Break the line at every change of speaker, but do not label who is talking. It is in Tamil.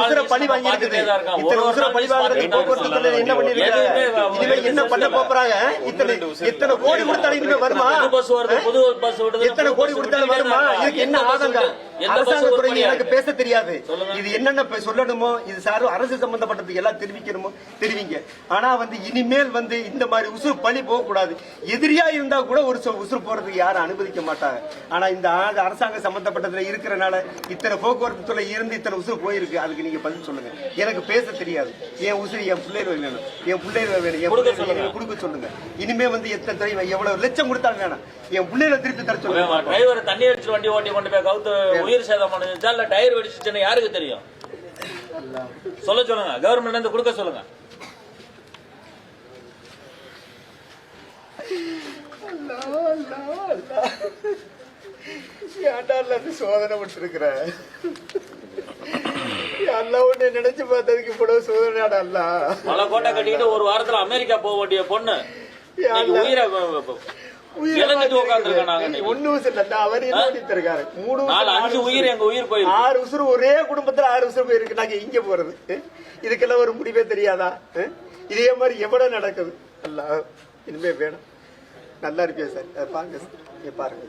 உசுர பழி வாங்கி இருக்குது. இத்தனை உசுர பழி போக்குவரத்து என்ன பண்ணிருக்காங்க இனிமே என்ன பண்ண. போறாங்க? இத்தனை இத்தனை கோடி கொடுத்தாலும் இனிமே வருமா?
புது பஸ் வருது? புது பஸ் விடுது
எத்தனை கோடி கொடுத்தாலும் வருமா? இதுக்கு என்ன ஆதங்கம்? அரசாங்க துறைக்கு எனக்கு பேச தெரியாது. இது என்னென்ன சொல்லணுமோ இது சாரும் அரசு சம்பந்தப்பட்டதுக்கு எல்லாம் தெரிவிக்கணுமோ தெரிவிங்க. ஆனா வந்து இனிமேல் வந்து இந்த மாதிரி உசுறு பழி போக கூடாது எதிரியா இருந்தா கூட ஒரு உசுறு போறதுக்கு யாரும் அனுமதிக்க மாட்டாங்க. ஆனா இந்த ஆ- அரசாங்க சம்பந்தப்பட்டதுல இருக்கிறனால இத்தனை போக்குவரத்து துறை இருந்து இத்தனை உசுறு போயிருக்கு. அதுக்கு நீங்க பதில் சொல்லுங்க. எனக்கு பேச தெரியாது. என் உசுறு என் பிள்ளைகள் வேணும். என் பிள்ளைகள் வேணும். என் பிள்ளைகள் கொடுக்க சொல்லுங்க. இனிமே வந்து எத்தனை துறை எவ்வளவு லட்சம் கொடுத்தாலும் வேணாம். என் பிள்ளைகளை திருப்பி தர சொல்லுங்க.
டிரைவர் தண்ணி அடிச்சு வண்டி ஓட்டி கொண்டு போய் கவுத்து உயிர் சேதம் பண்ணுச்சா இல்ல டயர் வெடிச்சுன்னு யாருக்கு தெரியும்? சொல்ல சொல்லுங்க. கவர்மெண்ட்ல இருந்து கொடுக்க சொல்லுங்க.
சோதனை விட்டுருக்குற உன்னை நினைச்சு பார்த்ததுக்கு இவ்வளவு சோதனையாடா அல்ல
பல கோட்டை கட்டிக்கிட்டு ஒரு வாரத்துல அமெரிக்கா போக வேண்டிய பொண்ணு. உயிரை இழந்துட்டு உட்காந்துருக்கோம் நாங்க இன்னைக்கு.
ஒண்ணு இல்ல. அவர் என்ன இருக்காரு மூணு
நாலு அஞ்சு உயிர் எங்க உயிர் போயிருக்கு.
ஆறு உசுறு ஒரே குடும்பத்துல ஆறு உசுறு போயிருக்கு. நாங்க இங்க போறது? இதுக்கெல்லாம் ஒரு முடிவே தெரியாதா? இதே மாதிரி எவ்வளவு நடக்குது? அல்ல இனிமே வேணும். நல்லா இருப்பியா சார்? பாருங்க சார். பாருங்க.